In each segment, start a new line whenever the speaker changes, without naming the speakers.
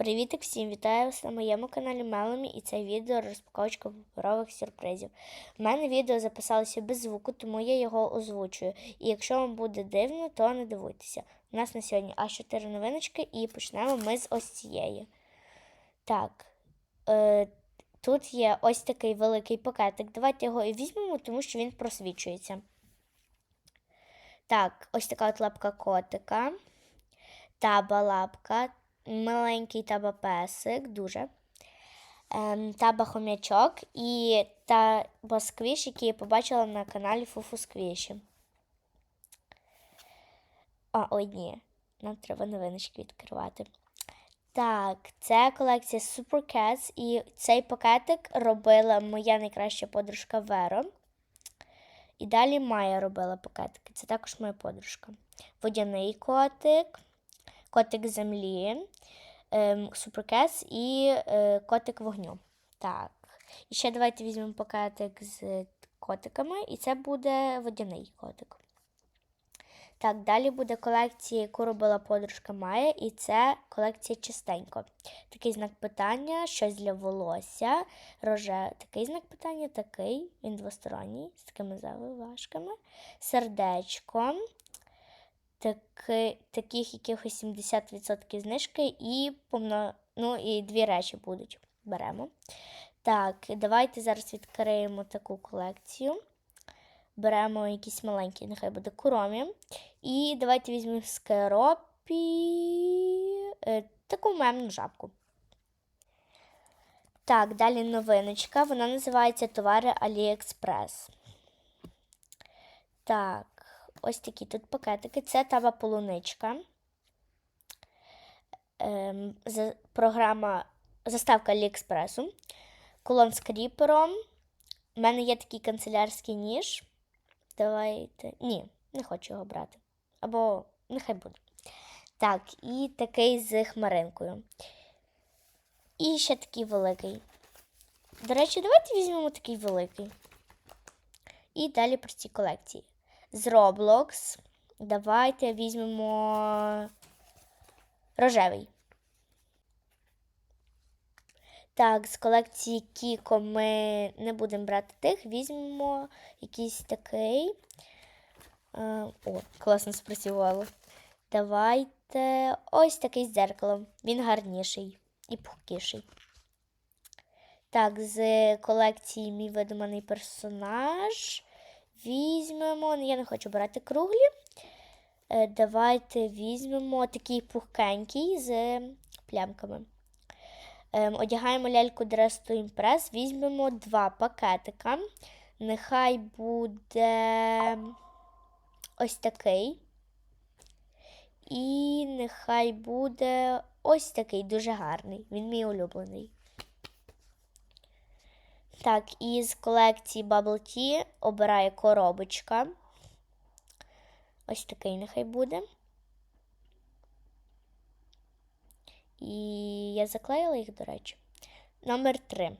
Привіт всім! Вітаю вас на моєму каналі Меломі і це відео розпаковочка паперових сюрпризів. У мене відео записалося без звуку, тому я його озвучую. І якщо вам буде дивно, то не дивуйтеся. У нас на сьогодні аж 4 новиночки і почнемо ми з ось цієї. Так, е, тут є ось такий великий пакетик. Давайте його і візьмемо, тому що він просвічується. Так, ось така от лапка котика. Таба лапка, маленький таба песик, дуже. Ем, таба хомячок і таба сквіш, який я побачила на каналі Фуфу Сквіші. А, ой, ні. Нам треба новиночки відкривати. Так, це колекція Super Cats, і цей пакетик робила моя найкраща подружка Веро. І далі Майя робила пакетики. Це також моя подружка. Водяний котик, котик землі, ем, суперкес і е, котик вогню. Так. І ще давайте візьмемо пакетик з котиками, і це буде водяний котик. Так, далі буде колекція, яку робила подружка Майя, і це колекція чистенько. Такий знак питання, щось для волосся, роже. Такий знак питання, такий, він двосторонній, з такими завивашками, сердечко, таки, таких якихось 70% знижки, і повно, ну, і дві речі будуть. Беремо. Так, давайте зараз відкриємо таку колекцію. Беремо якісь маленькі, нехай буде куромі. І давайте візьмемо з керопі е, таку мемну жабку. Так, далі новиночка. Вона називається Товари Аліекспрес. Так, ось такі тут пакетики. Це таба полуничка. Ем, за, програма заставка Аліекспресу. Кулон з кріпером. У мене є такий канцелярський ніж. Давайте. Ні, не хочу його брати. Або нехай буде. Так, і такий з хмаринкою. І ще такий великий. До речі, давайте візьмемо такий великий. І далі прості колекції. З Roblox. Давайте візьмемо рожевий. Так, з колекції Кіко ми не будемо брати тих, візьмемо якийсь такий. Е, О, класно спрацювало. Давайте ось такий з дзеркалом. Він гарніший і пухкіший. Так, з колекції мій видуманий персонаж. Візьмемо. Я не хочу брати круглі. Е, Давайте візьмемо такий пухкенький з плямками. Ем, одягаємо ляльку Дресту Імпрес, візьмемо два пакетика. Нехай буде ось такий. І нехай буде ось такий дуже гарний. Він мій улюблений. Так, із колекції Bubble Tea обираю коробочка. Ось такий нехай буде. І я заклеїла їх, до речі. Номер 3.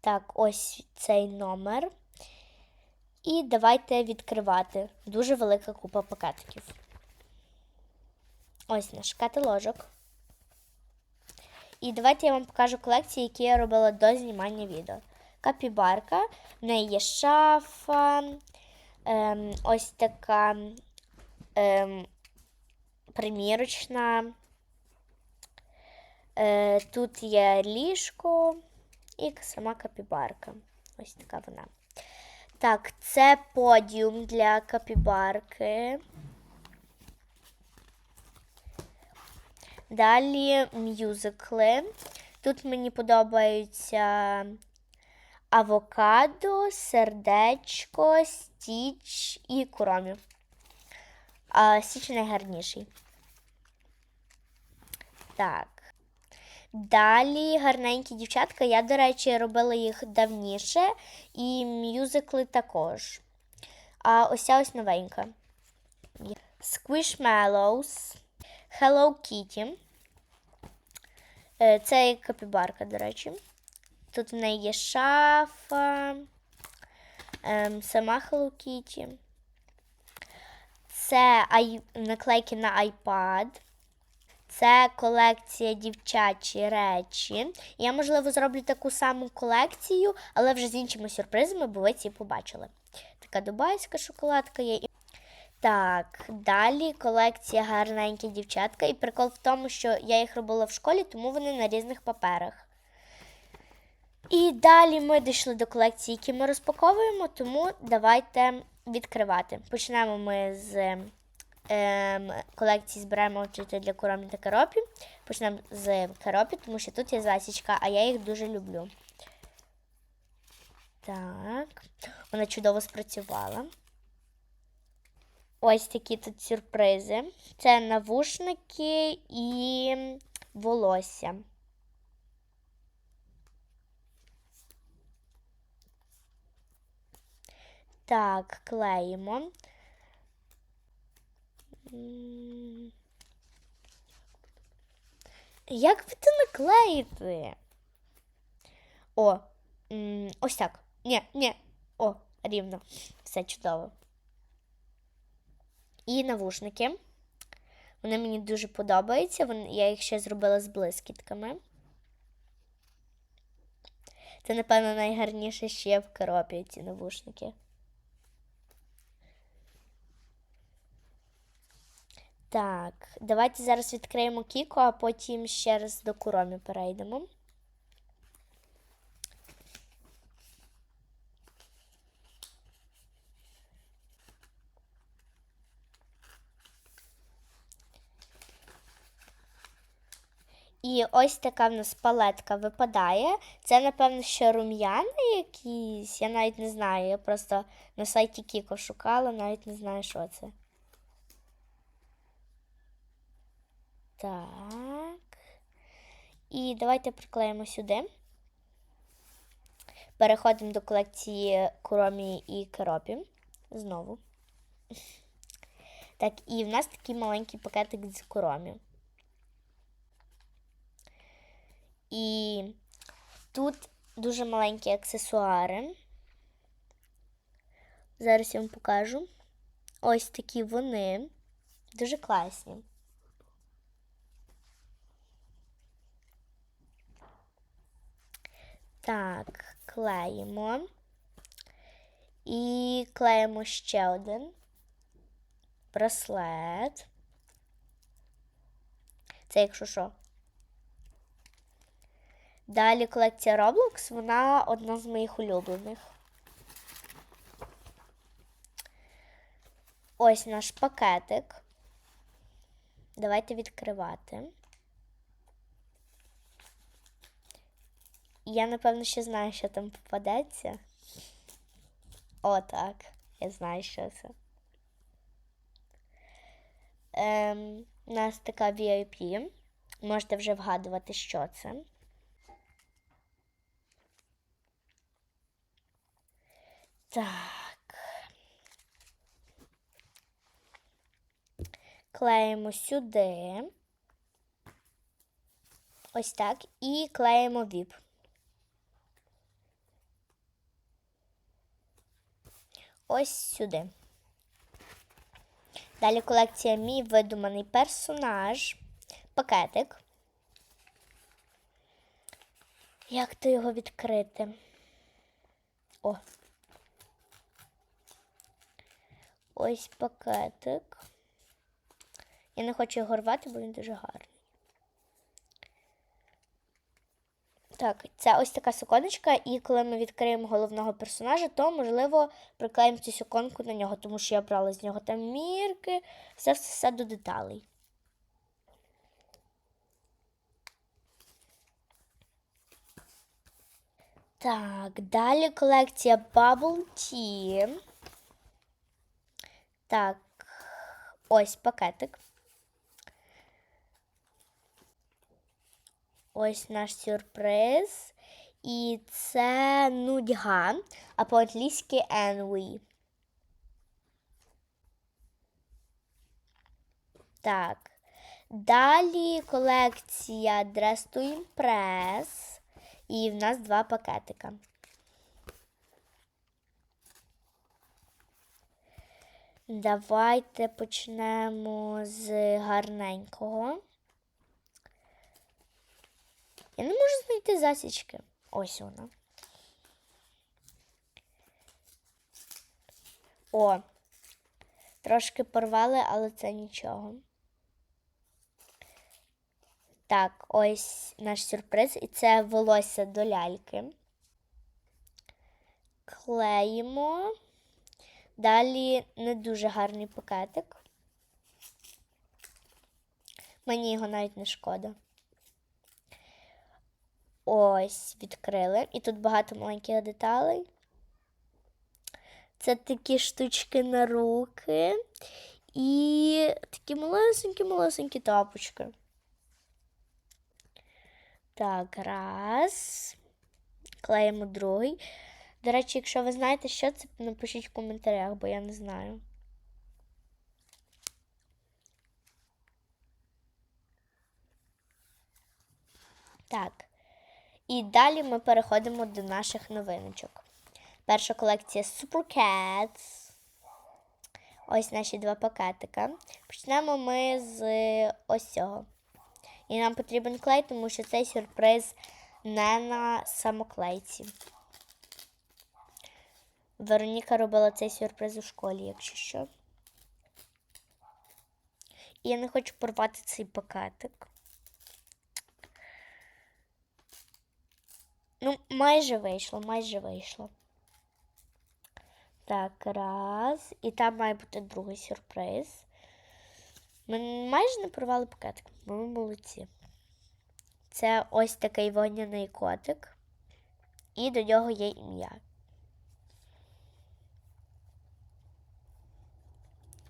Так, ось цей номер. І давайте відкривати. Дуже велика купа пакетиків. Ось наш каталожок. І давайте я вам покажу колекції, які я робила до знімання відео. Капібарка, в неї є шафа. Ем, ось така ем, примірочна. Е, тут є ліжко і сама капібарка. Ось така вона. Так, це подіум для капібарки. Далі мюзикли. Тут мені подобаються авокадо, сердечко, стіч і куромі. А стіч найгарніший. Так. Далі гарненькі дівчатка. Я, до речі, робила їх давніше, і мюзикли також. А ось ця ось новенька. Squishmallows, Hello Kitty. Е, Це капібарка, до речі. Тут в неї є шафа, ем, сама Hello Kitty. це наклейки на iPad. Це колекція дівчачі речі. Я, можливо, зроблю таку саму колекцію, але вже з іншими сюрпризами, бо ви ці побачили. Така дубайська шоколадка є. Так, далі колекція гарненькі дівчатка. І прикол в тому, що я їх робила в школі, тому вони на різних паперах. І далі ми дійшли до колекції, які ми розпаковуємо, тому давайте відкривати. Почнемо ми з ем, колекції збираємо очі для куромі та каропі. Почнемо з каропі, тому що тут є засічка, а я їх дуже люблю. Так, вона чудово спрацювала. Ось такі тут сюрпризи. Це навушники і волосся. Так, клеїмо. Як ви це наклеїти? О, ось так. Ні, ні. О, рівно. Все чудово. І навушники. Вони мені дуже подобаються. Я їх ще зробила з блискітками. Це, напевно, найгарніше ще в коробі ці навушники. Так, давайте зараз відкриємо Кіко, а потім ще раз до Куромі перейдемо. І ось така в нас палетка випадає. Це, напевно, ще рум'яни якісь. Я навіть не знаю. Я просто на сайті Кіко шукала, навіть не знаю, що це. Так. І давайте приклеїмо сюди. Переходимо до колекції Куромі і Керопі. Знову. Так, і в нас такий маленький пакетик з Куромі. І тут дуже маленькі аксесуари. Зараз я вам покажу. Ось такі вони. Дуже класні. Так, клеїмо. І клеїмо ще один браслет. Це якщо що. Далі колекція Roblox, вона одна з моїх улюблених. Ось наш пакетик. Давайте відкривати. Я, напевно, ще знаю, що там попадеться. О, так. Я знаю, що це. Ем, у нас така VIP. Можете вже вгадувати, що це. Так. Клеїмо сюди. Ось так. І клеїмо віп. Ось сюди. Далі колекція мій видуманий персонаж. Пакетик. Як то його відкрити? О. Ось пакетик. Я не хочу його рвати, бо він дуже гарний. Так, це ось така суконочка, і коли ми відкриємо головного персонажа, то, можливо, приклеїмо цю суконку на нього, тому що я брала з нього там мірки, все все, все до деталей. Так, далі колекція Bubble Tea. Так, ось пакетик. Ось наш сюрприз. І це нудьга, а по-англійськи Envy. Так. Далі колекція Dress to Impress. І в нас два пакетика. Давайте почнемо з гарненького. Я не можу знайти засічки. Ось вона. О, трошки порвали, але це нічого. Так, ось наш сюрприз, і це волосся до ляльки. Клеїмо. Далі не дуже гарний пакетик. Мені його навіть не шкода. Ось, відкрили. І тут багато маленьких деталей. Це такі штучки на руки і такі малесенькі-малесенькі тапочки. Так, раз. Клеїмо другий. До речі, якщо ви знаєте, що це, напишіть в коментарях, бо я не знаю. Так. І далі ми переходимо до наших новиночок. Перша колекція Super Cats. Ось наші два пакетика. Почнемо ми з ось цього. І нам потрібен клей, тому що цей сюрприз не на самоклейці. Вероніка робила цей сюрприз у школі, якщо що. І я не хочу порвати цей пакетик. Ну, майже вийшло, майже вийшло. Так, раз. І там має бути другий сюрприз. Ми майже не порвали пакетик. Ми молодці. Це ось такий вогняний котик. І до нього є ім'я.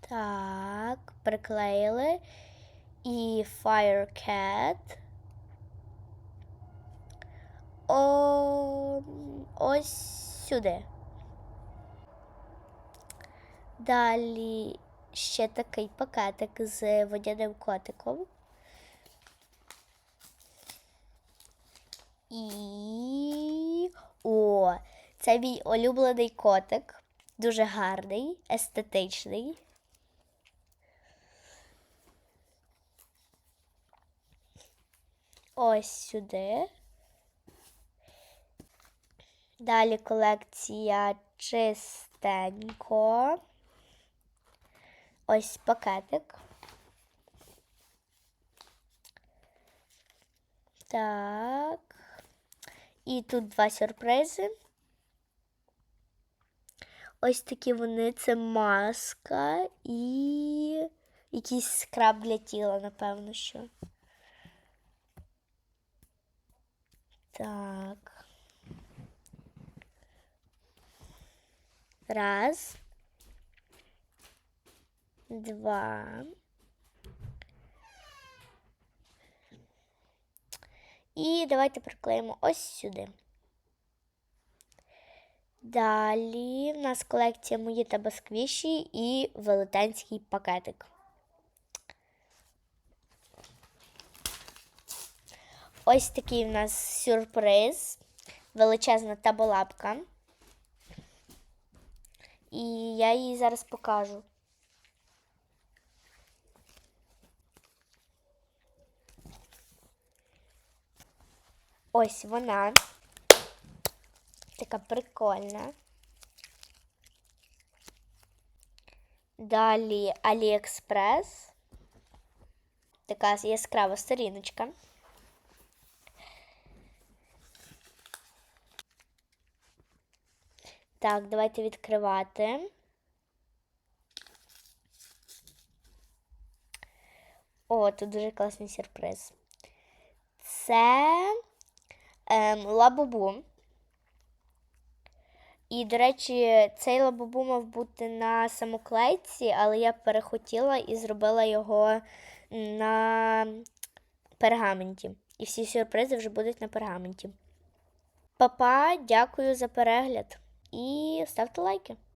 Так, приклеїли. І Firecat. О, ось сюди. Далі ще такий пакетик з водяним котиком. І. О, це мій улюблений котик. Дуже гарний, естетичний. Ось сюди. Далі колекція чистенько. Ось пакетик. Так. І тут два сюрпризи. Ось такі вони це маска і якийсь скраб для тіла, напевно, що. Так. Раз. Два. І давайте приклеїмо ось сюди. Далі в нас колекція мої та басквіші і велетенський пакетик. Ось такий в нас сюрприз, величезна таболапка. І я її зараз покажу. Ось вона. Така прикольна. Далі Аліекспрес. Така яскрава сторіночка. Так, давайте відкривати. О, тут дуже класний сюрприз. Це ем, лабубу. І, до речі, цей лабубу мав бути на самоклейці, але я перехотіла і зробила його на пергаменті. І всі сюрпризи вже будуть на пергаменті. Папа, дякую за перегляд і ставте лайки.